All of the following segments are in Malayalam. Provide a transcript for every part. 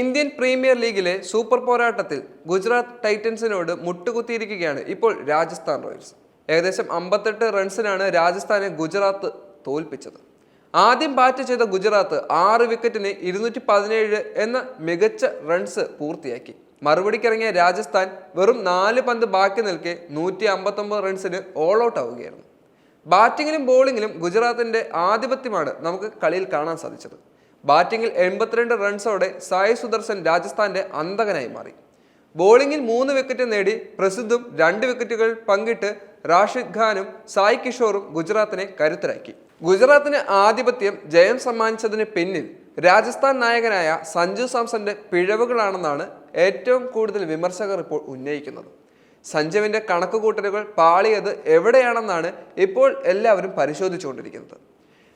ഇന്ത്യൻ പ്രീമിയർ ലീഗിലെ സൂപ്പർ പോരാട്ടത്തിൽ ഗുജറാത്ത് ടൈറ്റൻസിനോട് മുട്ടുകുത്തിയിരിക്കുകയാണ് ഇപ്പോൾ രാജസ്ഥാൻ റോയൽസ്. ഏകദേശം അമ്പത്തെട്ട് റൺസിനാണ് രാജസ്ഥാനെ ഗുജറാത്ത് തോൽപ്പിച്ചത്. ആദ്യം ബാറ്റ് ചെയ്ത ഗുജറാത്ത് ആറ് വിക്കറ്റിന് ഇരുന്നൂറ്റി പതിനേഴ് എന്ന മികച്ച റൺസ് പൂർത്തിയാക്കി. മറുപടിക്കിറങ്ങിയ രാജസ്ഥാൻ വെറും നാല് പന്ത് ബാക്കി നിൽക്കെ നൂറ്റി അമ്പത്തൊമ്പത് റൺസിന് ഓൾ ഔട്ട് ആവുകയായിരുന്നു. ബാറ്റിങ്ങിലും ബോളിങ്ങിലും ഗുജറാത്തിന്റെ ആധിപത്യമാണ് നമുക്ക് കളിയിൽ കാണാൻ സാധിച്ചത്. ബാറ്റിംഗിൽ എൺപത്തിരണ്ട് റൺസോടെ സായി സുദർശൻ രാജസ്ഥാന്റെ അന്തകനായി മാറി. ബോളിംഗിൽ മൂന്ന് വിക്കറ്റ് നേടി പ്രസിദ്ധും രണ്ട് വിക്കറ്റുകൾ പങ്കിട്ട് റാഷിദ് ഖാനും സായ് കിഷോറും ഗുജറാത്തിനെ കരുത്തരാക്കി. ഗുജറാത്തിന് ആധിപത്യം ജയം സമ്മാനിച്ചതിന് പിന്നിൽ രാജസ്ഥാൻ നായകനായ സഞ്ജു സാംസന്റെ പിഴവുകളാണെന്നാണ് ഏറ്റവും കൂടുതൽ വിമർശകർ ഇപ്പോൾ ഉന്നയിക്കുന്നത്. സഞ്ജുവിന്റെ കണക്കുകൂട്ടലുകൾ പാളിയത് എവിടെയാണെന്നാണ് ഇപ്പോൾ എല്ലാവരും പരിശോധിച്ചുകൊണ്ടിരിക്കുന്നത്.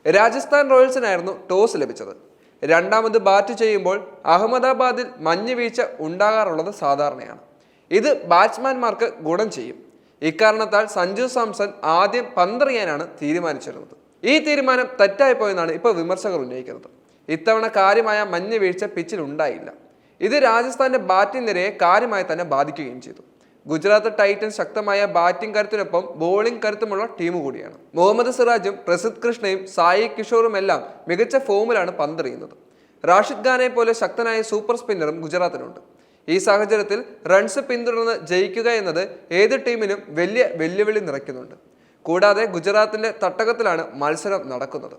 രാജസ്ഥാൻ റോയൽസിനായിരുന്നു ടോസ് ലഭിച്ചത്. രണ്ടാമത് ബാറ്റ് ചെയ്യുമ്പോൾ അഹമ്മദാബാദിൽ മഞ്ഞ് വീഴ്ച ഉണ്ടാകാറുള്ളത് സാധാരണയാണ്. ഇത് ബാറ്റ്സ്മാൻമാർക്ക് ഗുണം ചെയ്യും. ഇക്കാരണത്താൽ സഞ്ജു സാംസൺ ആദ്യം പന്തെറിയാനാണ് തീരുമാനിച്ചിരുന്നത്. ഈ തീരുമാനം തെറ്റായിപ്പോയെന്നാണ് ഇപ്പോൾ വിമർശകർ ഉന്നയിക്കുന്നത്. ഇത്തവണ കാര്യമായ മഞ്ഞ് വീഴ്ച പിച്ചിൽ ഉണ്ടായില്ല. ഇത് രാജസ്ഥാന്റെ ബാറ്റിംഗ് നിരയെ കാര്യമായി തന്നെ ബാധിക്കുകയും ചെയ്തു. ഗുജറാത്ത് ടൈറ്റൻസ് ശക്തമായ ബാറ്റിംഗ് കരുത്തിനൊപ്പം ബോളിംഗ് കരുത്തുമുള്ള ടീം കൂടിയാണ്. മുഹമ്മദ് സിറാജും പ്രസിദ് കൃഷ്ണയും സായി കിഷോറും എല്ലാം മികച്ച ഫോമിലാണ് പന്തെറിയുന്നത്. റാഷിദ് ഖാനെ പോലെ ശക്തനായ സൂപ്പർ സ്പിന്നറും ഗുജറാത്തിനുണ്ട്. ഈ സാഹചര്യത്തിൽ റൺസ് പിന്തുടർന്ന് ജയിക്കുക എന്നത് ഏത് ടീമിനും വലിയ വെല്ലുവിളി നിറയ്ക്കുന്നുണ്ട്. കൂടാതെ ഗുജറാത്തിന്റെ തട്ടകത്തിലാണ് മത്സരം നടക്കുന്നത്.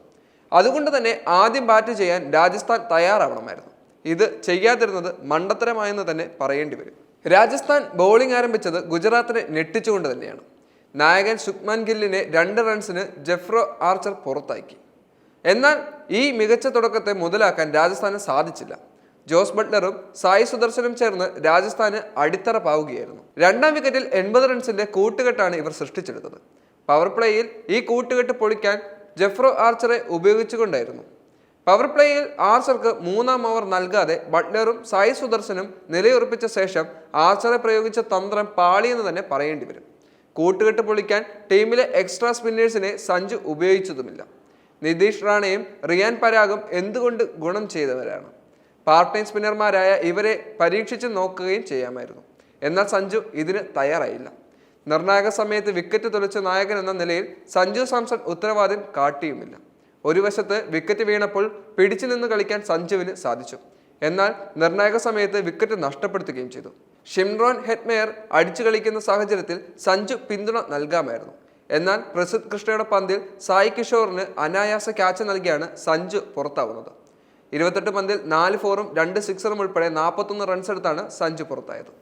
അതുകൊണ്ട് തന്നെ ആദ്യം ബാറ്റ് ചെയ്യാൻ രാജസ്ഥാൻ തയ്യാറാവണമായിരുന്നു. ഇത് ചെയ്യാതിരുന്നത് മണ്ടത്തരമായെന്ന് തന്നെ പറയേണ്ടി വരും. രാജസ്ഥാൻ ബൗളിംഗ് ആരംഭിച്ചത് ഗുജറാത്തിനെ ഞെട്ടിച്ചുകൊണ്ട് തന്നെയാണ്. നായകൻ ശുക്മാൻ ഗില്ലിനെ രണ്ട് റൺസിന് ജെഫ്രോ ആർച്ചർ പുറത്താക്കി. എന്നാൽ ഈ മികച്ച തുടക്കത്തെ മുതലാക്കാൻ രാജസ്ഥാന് സാധിച്ചില്ല. ജോസ് ബട്ട്ലറും സായി സുദർശനും ചേർന്ന് രാജസ്ഥാന് അടിത്തറ പാവുകയായിരുന്നു. രണ്ടാം വിക്കറ്റിൽ എൺപത് റൺസിന്റെ കൂട്ടുകെട്ടാണ് ഇവർ സൃഷ്ടിച്ചെടുത്തത്. പവർ പ്ലേയിൽ ഈ കൂട്ടുകെട്ട് പൊളിക്കാൻ ജെഫ്രോ ആർച്ചറെ ഉപയോഗിച്ചുകൊണ്ടായിരുന്നു. പവർ പ്ലേയിൽ ആർച്ചർക്ക് മൂന്നാം ഓവർ നൽകാതെ ബട്ട്ലറും സായി സുദർശനും നിലയുറപ്പിച്ച ശേഷം ആർച്ചറെ പ്രയോഗിച്ച തന്ത്രം പാളിയെന്ന് തന്നെ പറയേണ്ടി വരും. കൂട്ടുകെട്ട് പൊളിക്കാൻ ടീമിലെ എക്സ്ട്രാ സ്പിന്നേഴ്സിനെ സഞ്ജു ഉപയോഗിച്ചതുമില്ല. നിതീഷ് റാണയും റിയാൻ പരാഗും എന്തുകൊണ്ട് ഗുണം ചെയ്തവരാണ്? പാർട്ട് ടൈം സ്പിന്നർമാരായ ഇവരെ പരീക്ഷിച്ച് നോക്കുകയും ചെയ്യാമായിരുന്നു. എന്നാൽ സഞ്ജു ഇതിന് തയ്യാറായില്ല. നിർണായക സമയത്ത് വിക്കറ്റ് തുലച്ച നായകൻ എന്ന നിലയിൽ സഞ്ജു സാംസൺ ഉത്തരവാദിത്വം കാട്ടിയുമില്ല. ഒരു വശത്ത് വിക്കറ്റ് വീണപ്പോൾ പിടിച്ചു നിന്ന് കളിക്കാൻ സഞ്ജുവിന് സാധിച്ചു. എന്നാൽ നിർണായക സമയത്ത് വിക്കറ്റ് നഷ്ടപ്പെടുത്തുകയും ചെയ്തു. ഷിംറോൺ ഹെറ്റ്മെയർ അടിച്ചു കളിക്കുന്ന സാഹചര്യത്തിൽ സഞ്ജു പിന്തുണ നൽകാമായിരുന്നു. എന്നാൽ പ്രസിദ്ധ് കൃഷ്ണയുടെ പന്തിൽ സായി കിഷോറിന് അനായാസ ക്യാച്ച് നൽകിയാണ് സഞ്ജു പുറത്താവുന്നത്. ഇരുപത്തെട്ട് പന്തിൽ നാല് ഫോറും രണ്ട് സിക്സറും ഉൾപ്പെടെ നാൽപ്പത്തൊന്ന് റൺസ് എടുത്താണ് സഞ്ജു പുറത്തായത്.